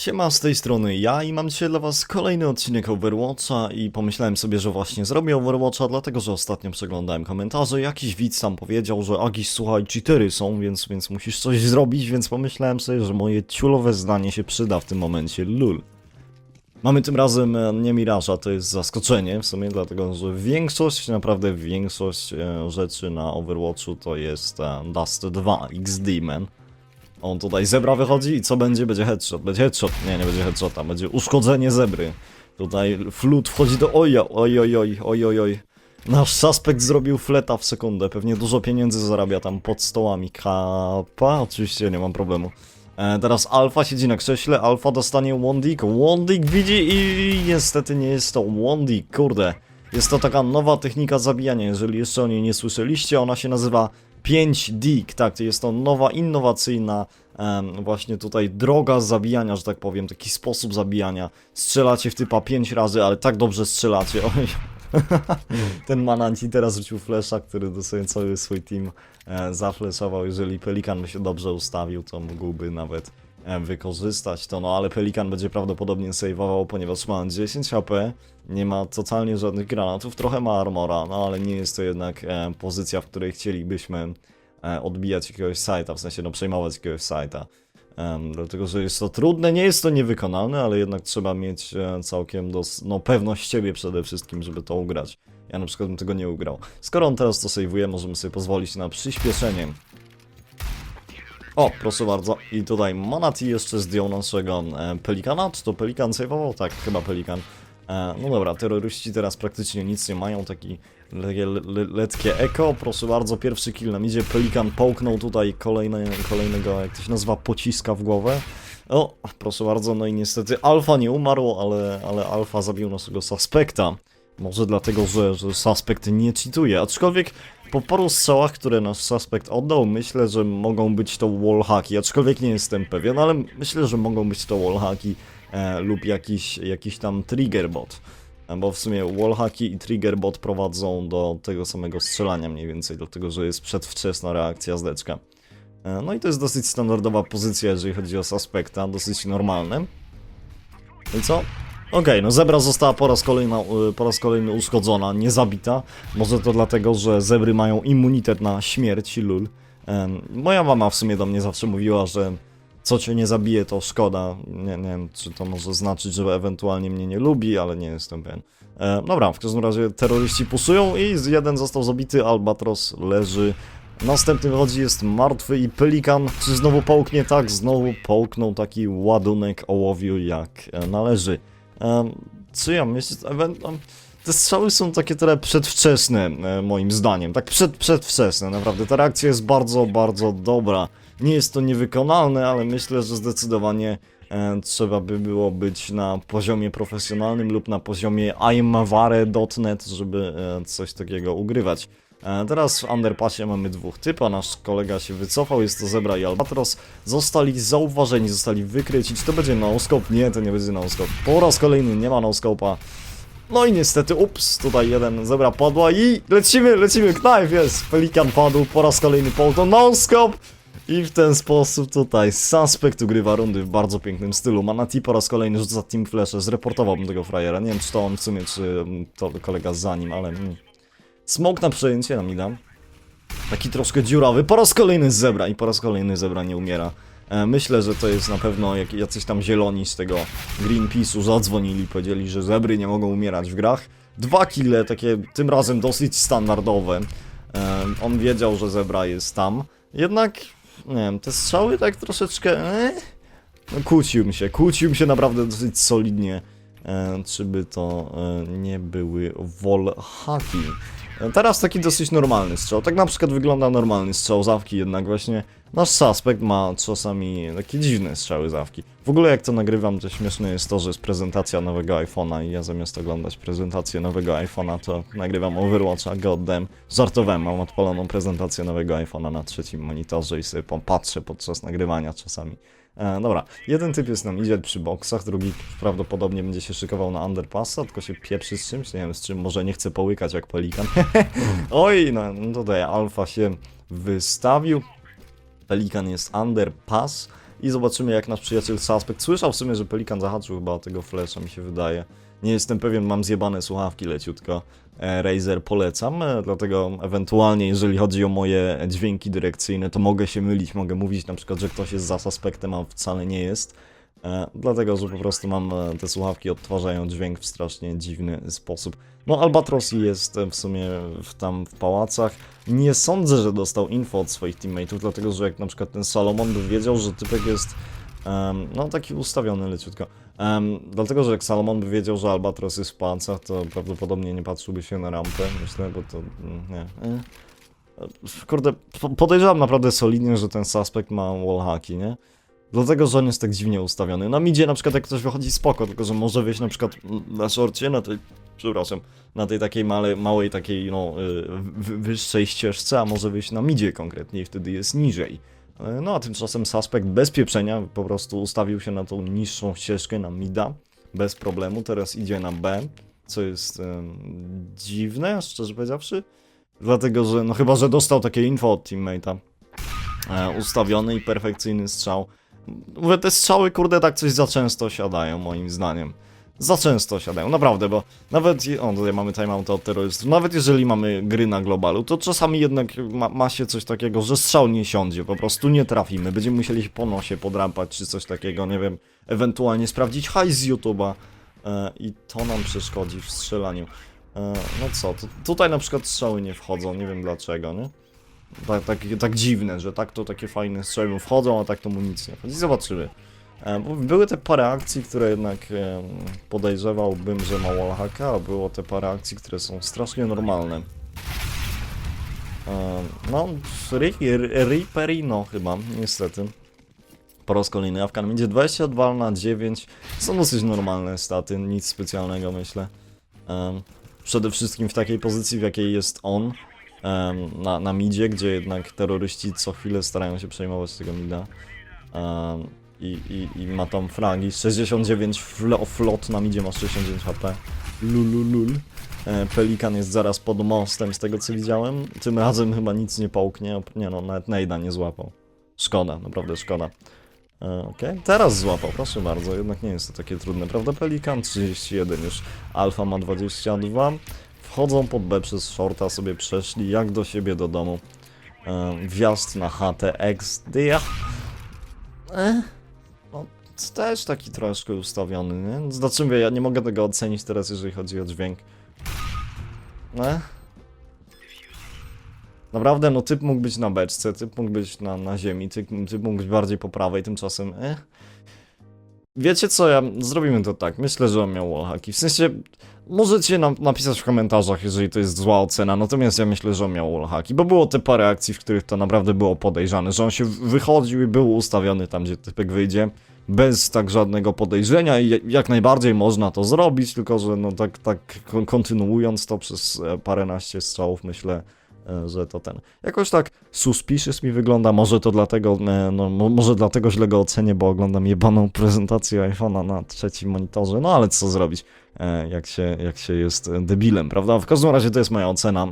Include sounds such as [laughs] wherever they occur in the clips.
Siema, z tej strony ja i mam dzisiaj dla was kolejny odcinek Overwatcha i pomyślałem sobie, że właśnie zrobię Overwatcha, dlatego że ostatnio przeglądałem komentarze, jakiś widz tam powiedział, że Agis, słuchaj, cheatery są, więc, więc musisz coś zrobić, więc pomyślałem sobie, że moje ciulowe zdanie się przyda w tym momencie, lul. Mamy tym razem e, nie Miraża, to jest zaskoczenie w sumie, dlatego że większość, naprawdę większość e, rzeczy na Overwatchu to jest e, Dust 2 XD, man. On tutaj zebra wychodzi i co będzie? Będzie headshot. Będzie headshot. Nie, nie będzie headshota. Będzie uszkodzenie zebry. Tutaj flut wchodzi do oja. Oj, oj, oj, oj, oj, oj. Nasz suspekt zrobił fleta w sekundę. Pewnie dużo pieniędzy zarabia tam pod stołami. Kapa? Oczywiście nie mam problemu. E, teraz Alfa siedzi na krześle. Alfa dostanie Wondik. Wondik widzi i niestety nie jest to Wondik. Kurde. Jest to taka nowa technika zabijania. Jeżeli jeszcze o niej nie słyszeliście, ona się nazywa 5 Dig, tak, jest to nowa, innowacyjna właśnie tutaj droga zabijania, że tak powiem, taki sposób zabijania. Strzelacie w typa 5 razy, ale tak dobrze strzelacie, [laughs] oj. Ten Mananci teraz rzucił flesza, który dosłownie cały swój team e, zafleszował. Jeżeli Pelikan by się dobrze ustawił, to mógłby nawet wykorzystać to, no ale Pelikan będzie prawdopodobnie saveował, ponieważ ma 10 HP, nie ma totalnie żadnych granatów, trochę ma armora, no ale nie jest to jednak e, pozycja, w której chcielibyśmy e, odbijać jakiegoś sajta, w sensie no przejmować jakiegoś sajta. Dlatego, że jest to trudne, nie jest to niewykonalne, ale jednak trzeba mieć e, całkiem dos- no, pewność siebie przede wszystkim, żeby to ugrać. Ja na przykład bym tego nie ugrał. Skoro on teraz to saveuje, możemy sobie pozwolić na przyspieszenie. O, proszę bardzo. I tutaj Manati jeszcze zdjął naszego e, Pelikana. Czy to Pelikan saveował? Tak, chyba Pelikan. E, no dobra, terroryści teraz praktycznie nic nie mają, taki le, le, le, letkie eko. Proszę bardzo, pierwszy kill nam idzie. Pelikan połknął tutaj kolejne, kolejnego, jak to się nazywa, pociska w głowę. O, proszę bardzo, no i niestety Alfa nie umarł, ale, ale Alfa zabił naszego suspekta. Może dlatego, że, że suspekt nie cheatuje, aczkolwiek po paru strzałach, które nasz suspekt oddał, myślę, że mogą być to wallhacki, aczkolwiek nie jestem pewien, ale myślę, że mogą być to wallhacki e, lub jakiś, jakiś tam triggerbot. E, Bo w sumie wallhacki i triggerbot prowadzą do tego samego strzelania mniej więcej, dlatego że jest przedwczesna reakcja zdeczka. E, No i to jest dosyć standardowa pozycja, jeżeli chodzi o suspekta, dosyć normalne. No I co? Okej, no zebra została po raz, kolejny, po raz kolejny uszkodzona, nie zabita. Może to dlatego, że zebry mają immunitet na śmierć, lul. Moja mama w sumie do mnie zawsze mówiła, że co cię nie zabije, to szkoda. Nie, nie wiem, czy to może znaczyć, że ewentualnie mnie nie lubi, ale nie jestem pewien. E, dobra, w każdym razie terroryści pusują i jeden został zabity, Albatros leży. Następny wychodzi, jest martwy i Pelikan, czy znowu połknie? Tak, znowu połknął taki ładunek ołowiu jak e, należy. Czy te strzały są takie trochę przedwczesne, e, moim zdaniem. Tak przed, przedwczesne, naprawdę. Ta reakcja jest bardzo, bardzo dobra. Nie jest to niewykonalne, ale myślę, że zdecydowanie e, trzeba by było być na poziomie profesjonalnym lub na poziomie imaware.net, żeby e, coś takiego ugrywać. E, Teraz w underpassie mamy dwóch typa, nasz kolega się wycofał, jest to Zebra i Albatros. Zostali zauważeni, zostali wykryci. Czy to będzie no-scope? Nie, to nie będzie no-scope. Po raz kolejny nie ma no-scope'a. No i niestety, ups, tutaj jeden Zebra padła i lecimy, lecimy, knife jest. Pelikan padł, po raz kolejny poł to no-scope. I w ten sposób tutaj Suspect ugrywa rundy w bardzo pięknym stylu. Manati po raz kolejny rzuca Team Flash, zreportowałbym tego frajera. Nie wiem, czy to on w sumie, czy mm, to kolega za nim, ale... Smok na przejęcie nam da. Taki troszkę dziurawy. Po raz kolejny zebra i po raz kolejny zebra nie umiera. E, Myślę, że to jest na pewno jak, jacyś tam zieloni z tego Greenpeace'u zadzwonili, powiedzieli, że zebry nie mogą umierać w grach. Dwa kille, takie tym razem dosyć standardowe. E, On wiedział, że zebra jest tam. Jednak, nie wiem, te strzały tak troszeczkę... E? No kłócił się, kłócił się naprawdę dosyć solidnie. E, to e, nie były wallhacki. E, Teraz taki dosyć normalny strzał. Tak na przykład wygląda normalny strzał zawki, jednak właśnie nasz suspekt ma czasami takie dziwne strzały zawki. W ogóle jak to nagrywam, to śmieszne jest to, że jest prezentacja nowego iPhone'a i ja zamiast oglądać prezentację nowego iPhone'a, to nagrywam Overwatcha, goddamn. Żartowałem, mam odpaloną prezentację nowego iPhone'a na trzecim monitorze i sobie patrzę podczas nagrywania czasami. E, dobra, jeden typ jest nam idzie przy boksach, drugi prawdopodobnie będzie się szykował na underpassa, tylko się pieprzy z czymś, nie wiem z czym, może nie chce połykać jak pelikan. [laughs] Oj, no, no tutaj alfa się wystawił. Pelikan jest underpass i zobaczymy jak nasz przyjaciel Suspect słyszał w sumie, że Pelikan zahaczył chyba tego flasha, mi się wydaje. Nie jestem pewien, mam zjebane słuchawki leciutko. E, Razer polecam, e, dlatego ewentualnie jeżeli chodzi o moje dźwięki dyrekcyjne, to mogę się mylić, mogę mówić na przykład, że ktoś jest za suspektem, a wcale nie jest. E, dlatego, że po prostu mam te słuchawki odtwarzają dźwięk w strasznie dziwny sposób. No Albatros jest w sumie w, tam w pałacach. Nie sądzę, że dostał info od swoich teammateów, dlatego, że jak na przykład ten Salomon by wiedział, że typek jest em, no taki ustawiony leciutko. Em, dlatego, że jak Salomon by wiedział, że Albatros jest w pałacach, to prawdopodobnie nie patrzyłby się na rampę, myślę, bo to mm, nie. E. Kurde, po- podejrzewam naprawdę solidnie, że ten suspekt ma wallhacki, nie? Dlatego, że on jest tak dziwnie ustawiony. Na midzie na przykład jak ktoś wychodzi spoko, tylko że może wyjść na przykład na szorcie, na tej, przepraszam, na tej takiej male, małej takiej, no, y, wy- wyższej ścieżce, a może wyjść na midzie konkretnie i wtedy jest niżej. E, No a tymczasem suspekt bez pieprzenia po prostu ustawił się na tą niższą ścieżkę, na mida, bez problemu. Teraz idzie na B, co jest em, dziwne, szczerze powiedziawszy. Dlatego, że no chyba, że dostał takie info od teammate'a. E, ustawiony i perfekcyjny strzał. Mówię, te strzały, kurde, tak coś za często siadają, moim zdaniem. Za często siadają, naprawdę, bo nawet, o tutaj mamy timeout od terrorystów, nawet jeżeli mamy gry na globalu, to czasami jednak ma, ma się coś takiego, że strzał nie siądzie, po prostu nie trafimy, będziemy musieli się po nosie podrapać, czy coś takiego, nie wiem, ewentualnie sprawdzić hajs z YouTube'a e, i to nam przeszkodzi w strzelaniu. E, no co, to, tutaj na przykład strzały nie wchodzą, nie wiem dlaczego, nie? Tak, tak, tak dziwne, że tak to takie fajne strzały wchodzą, a tak to mu nic nie wchodzi. Zobaczymy. E, były te parę akcji, które jednak e, podejrzewałbym, że ma wallhacka, a było te parę akcji, które są strasznie normalne. E, no, Ri- Riperino chyba, niestety. Po raz kolejny Afgan będzie 22 na 9. Są dosyć normalne staty, nic specjalnego myślę. Przede wszystkim w takiej pozycji, w jakiej jest on na, na midzie, gdzie jednak terroryści co chwilę starają się przejmować tego mida. I, i, I ma tam fragi. 69 flo, flot na midzie ma 69 HP. Lululul. E, Pelikan jest zaraz pod mostem, z tego co widziałem. Tym razem chyba nic nie połknie. Nie no, nawet Nejda nie złapał. Szkoda, naprawdę szkoda. E, Okej, teraz złapał, proszę bardzo. Jednak nie jest to takie trudne, prawda? Pelikan 31 już. Alfa ma 22. Wchodzą pod B przez shorta, sobie przeszli jak do siebie do domu. E, wjazd na HTX. Dia. E, no, też taki troszkę ustawiony, nie? Znaczy mówię, ja nie mogę tego ocenić teraz, jeżeli chodzi o dźwięk. E? Naprawdę, no typ mógł być na beczce, typ mógł być na, na ziemi, typ, typ mógł być bardziej po prawej, tymczasem, eh. Wiecie co, ja, zrobimy to tak, myślę, że on miał wallhacki, w sensie, możecie nam napisać w komentarzach, jeżeli to jest zła ocena, natomiast ja myślę, że on miał wallhacki, bo było te parę akcji, w których to naprawdę było podejrzane, że on się wychodził i był ustawiony tam, gdzie typek wyjdzie, bez tak żadnego podejrzenia i jak najbardziej można to zrobić, tylko że no tak, tak kon- kontynuując to przez e, paręnaście strzałów, myślę, e, że to ten. Jakoś tak suspicious mi wygląda, może to dlatego, e, no mo- może dlatego źle go ocenię, bo oglądam jebaną prezentację iPhone'a na trzecim monitorze, no ale co zrobić, jak się, jak się jest debilem, prawda? W każdym razie to jest moja ocena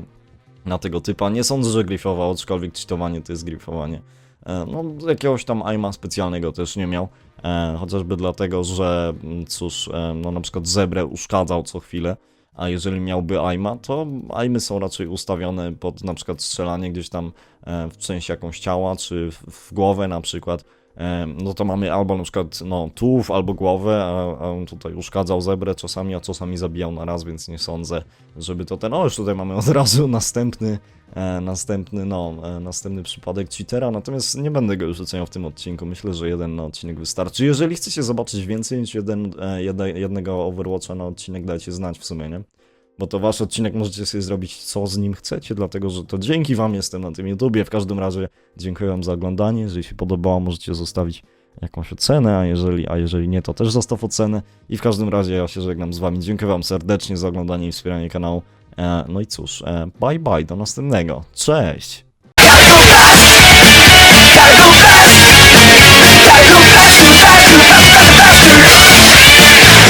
na tego typa. Nie sądzę, że gryfował, aczkolwiek cheatowanie to jest gryfowanie. E, No, jakiegoś tam aima specjalnego też nie miał. E, chociażby dlatego, że mm, cóż, e, no na przykład zebrę uszkadzał co chwilę, a jeżeli miałby aima, to aimy są raczej ustawione pod na przykład strzelanie gdzieś tam w część jakąś ciała, czy w głowę na przykład. No to mamy albo na przykład no, tułów, albo głowę, a, a on tutaj uszkadzał zebrę czasami, a czasami zabijał na raz, więc nie sądzę, żeby to ten... O, już tutaj mamy od razu [laughs] następny, e, następny, no, e, następny przypadek cheatera, natomiast nie będę go już oceniał w tym odcinku, myślę, że jeden na odcinek wystarczy. Jeżeli chcecie zobaczyć więcej niż jeden, e, jedne, jednego Overwatcha na odcinek, dajcie znać w sumie, nie? Bo to wasz odcinek możecie sobie zrobić co z nim chcecie, dlatego że to dzięki wam jestem na tym YouTubie. W każdym razie dziękuję wam za oglądanie. Jeżeli się podobało, możecie zostawić jakąś ocenę, a jeżeli, a jeżeli nie, to też zostaw ocenę. I w każdym razie ja się żegnam z wami. Dziękuję wam serdecznie za oglądanie i wspieranie kanału. E, no i cóż, e, bye bye, do następnego. Cześć! Faster.